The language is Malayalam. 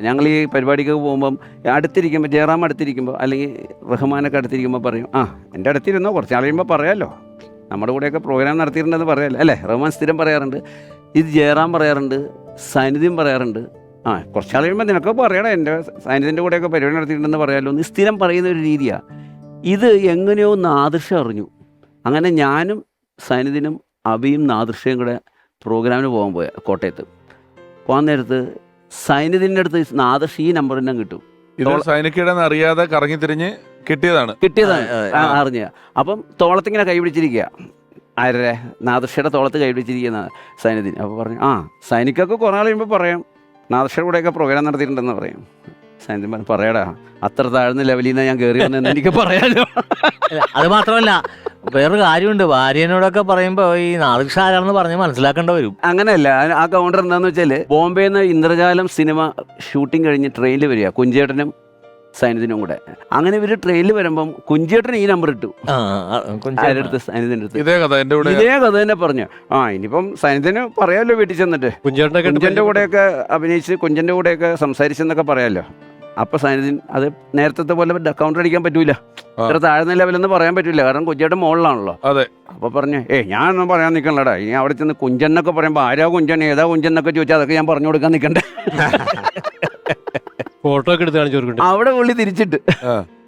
ഞങ്ങൾ ഈ പരിപാടിക്ക് പോകുമ്പം അടുത്തിരിക്കുമ്പോൾ ജയറാം അടുത്തിരിക്കുമ്പോൾ അല്ലെങ്കിൽ റഹ്മാനൊക്കെ അടുത്തിരിക്കുമ്പോൾ പറയും ആ എന്റെ അടുത്തിരുന്നോ? കുറച്ച് നാൾ കഴിയുമ്പോൾ പറയാമല്ലോ നമ്മുടെ കൂടെയൊക്കെ പ്രോഗ്രാം നടത്തിയിട്ടുണ്ടെന്ന് പറയാമല്ലോ അല്ലേ? റഹ്മാൻ സ്ഥിരം പറയാറുണ്ട്. ഇത് ജയറാം പറയാറുണ്ട്. സാന്നിധ്യം പറയാറുണ്ട്. ആ കുറച്ച് നാൾ കഴിയുമ്പോൾ നിനക്ക് പറയണം. എന്റെ സാന്നിധ്യത്തിന്റെ കൂടെയൊക്കെ പരിപാടി നടത്തിയിട്ടുണ്ടെന്ന് പറയാമല്ലോ എന്ന് സ്ഥിരം പറയുന്ന ഒരു രീതിയാണ് ഇത് എങ്ങനെയോ നാദൃശ്യം അറിഞ്ഞു. അങ്ങനെ ഞാനും സാന്നിധ്യനും അബിയും നാദൃശ്യം കൂടെ പ്രോഗ്രാമിന് പോകാൻ പോയ കോട്ടയത്ത്. പോകാൻ നേരത്ത് സൈന്യത്തിന്റെ അടുത്ത് നാദശ് ഈ നമ്പർ തന്നെ കിട്ടും. ഇത് സൈനികയുടെ അറിയാതെ കറങ്ങി തിരിഞ്ഞ് കിട്ടിയതാണ്. കിട്ടിയതാണ്. അറിഞ്ഞ. അപ്പം തോളത്തിങ്ങനെ കൈപിടിച്ചിരിക്കുക പിടിച്ചിരിക്കുക. ആരുടെ നാദർഷയുടെ തോളത്ത് കൈപിടിച്ചിരിക്കുന്ന സൈന്യത്തിന് അപ്പോൾ പറഞ്ഞു ആ സൈനിക്കൊക്കെ കുറേ നാൾ കഴിയുമ്പോൾ പറയാം. നാദർഷയുടെ കൂടെയൊക്കെ പ്രോഗ്രാം നടത്തിയിട്ടുണ്ടെന്ന് പറയും. സൈന്യത്തിന് പറഞ്ഞു പറയടാ അത്ര താഴ്ന്ന ലെവലിൽ നിന്ന് ഞാൻ കയറി വന്നെന്ന് എനിക്ക് പറയാലോ. അല്ല, അത് മാത്രമല്ല വേറൊരു കാര്യമുണ്ട്. ഭാര്യനോടൊക്കെ പറയുമ്പോ ഈ ആരാണെന്ന് പറഞ്ഞ് മനസ്സിലാക്കേണ്ട വരും. അങ്ങനെയല്ല ആ- കൗണ്ടർ എന്താന്ന് വെച്ചാൽ ബോംബെയിൽ നിന്ന് ഇന്ദ്രജാലം സിനിമ ഷൂട്ടിംഗ് കഴിഞ്ഞ് ട്രെയിനിൽ വരിക കുഞ്ചേട്ടനും സൈനത്തിനും കൂടെ. അങ്ങനെ ഇവർ ട്രെയിനിൽ വരുമ്പം കുഞ്ചേട്ടൻ ഈ നമ്പർ ഇട്ടു. ആ, ആ, കൊഞ്ച് ആരുടെ അടുത്ത്? ഇതേ കഥ എന്റെ കൂടെ ഇതേ കഥ തന്നെ പറഞ്ഞു. ആ ഇനിയിപ്പം സൈനത്തിന് പറയാമല്ലോ വീട്ടിൽ ചെന്നിട്ട്. കുഞ്ചേട്ടനെ കുഞ്ചന്റെ കൂടെയൊക്കെ അഭിനയിച്ച് കുഞ്ചന്റെ കൂടെയൊക്കെ സംസാരിച്ചെന്നൊക്കെ പറയാമല്ലോ അപ്പൊ സൈനദിൻ അത് നേരത്തെ പോലെ കൗണ്ടർ അടിക്കാൻ പറ്റൂല. ഇത്ര താഴ്ന്ന ലെവലെന്ന് പറയാൻ പറ്റില്ല. കാരണം കുഞ്ചേട്ടൻ മുകളിലാണല്ലോ അതെ. അപ്പൊ പറഞ്ഞു ഏ ഒന്നും പറയാൻ നിൽക്കണടാ ഇനി അവിടെ ചെന്ന് കുഞ്ചൻ എന്നൊക്കെ പറയുമ്പോൾ ആരാ കുഞ്ചൻ? ഏതാ കുഞ്ചൻ എന്നൊക്കെ ചോദിച്ചാൽ അതൊക്കെ ഞാൻ പറഞ്ഞു കൊടുക്കാൻ നിൽക്കണ്ടേ ഫോട്ടോ ഒക്കെ എടുത്ത് കാണിച്ചു അവിടെ പുള്ളി തിരിച്ചിട്ട്. ആ.